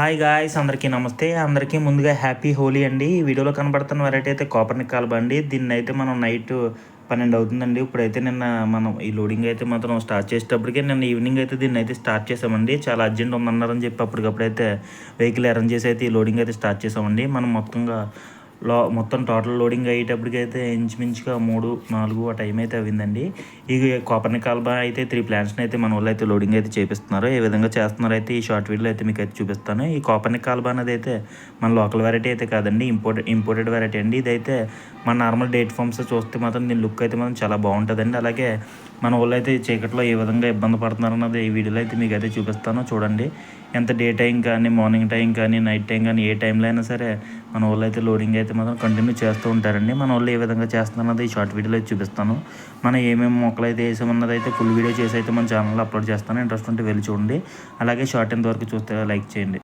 Hi guys అందరికీ నమస్తే. అందరికీ ముందుగా హ్యాపీ హోలీ అండి. ఈ వీడియోలో కనబడుతున్న వెరైటీ అయితే కాపర్ని కాలబండి దీన్ని అయితే మనం నైట్ పన్నెండు అవుతుందండి. ఇప్పుడైతే నిన్న మనం ఈ లోడింగ్ అయితే మాత్రం స్టార్ట్ చేసేటప్పటికే నిన్న ఈవినింగ్ అయితే దీన్ని అయితే స్టార్ట్ చేసామండి. చాలా అర్జెంట్ ఉందన్నారని చెప్పి అప్పటికప్పుడైతే వెహికల్ అరేంజ్ చేసి అయితే ఈ లోడింగ్ అయితే స్టార్ట్ చేసామండి. మనం మొత్తంగా లో మొత్తం టోటల్ లోడింగ్ అయ్యేటప్పటికైతే ఇంచుమించుగా మూడు నాలుగు ఆ టైం అయితే అయిందండి ఈ కోపర్ని కాల్బా అయితే త్రీ ప్లాంట్స్ని అయితే మన వాళ్ళు అయితే లోడింగ్ అయితే చేపిస్తున్నారు. ఏ విధంగా చేస్తున్నారో అయితే ఈ షార్ట్ వీడియోలో అయితే మీకు అయితే చూపిస్తాను. ఈ కోపర్ని కాల్బా అనేది అయితే మన లోకల్ వెరైటీ అయితే కాదండి ఇంపోర్టెడ్ ఇంపోర్టెడ్ వెరైటీ అండి. ఇదైతే మన నార్మల్ డేట్ ఫామ్స్ చూస్తే మాత్రం దీని లుక్ అయితే మాత్రం చాలా బాగుంటుందండి. అలాగే మన వాళ్ళు అయితే చీకట్లో ఏ విధంగా ఇబ్బంది పడుతున్నారు అన్నది ఈ వీడియోలో అయితే మీకు అయితే చూపిస్తాను. చూడండి ఎంత డే టైం కానీ మార్నింగ్ టైం కానీ నైట్ టైం కానీ ఏ టైంలో అయినా సరే మన వాళ్ళు అయితే లోడింగ్ అయితే మాత్రం కంటిన్యూ చేస్తూ ఉంటారండి. మన వాళ్ళు ఏ విధంగా చేస్తున్నది ఈ షార్ట్ వీడియోలో చూపిస్తాను. మనం ఏమేమి మొక్కలు అయితే వేసామన్నది అయితే ఫుల్ వీడియో చేసి అయితే మన ఛానల్లో అప్లోడ్ చేస్తాను. ఇంట్రెస్ట్ ఉంటే వెళ్ళి చూడండి. అలాగే షార్ట్ ఎంత వరకు చూస్తే లైక్ చేయండి.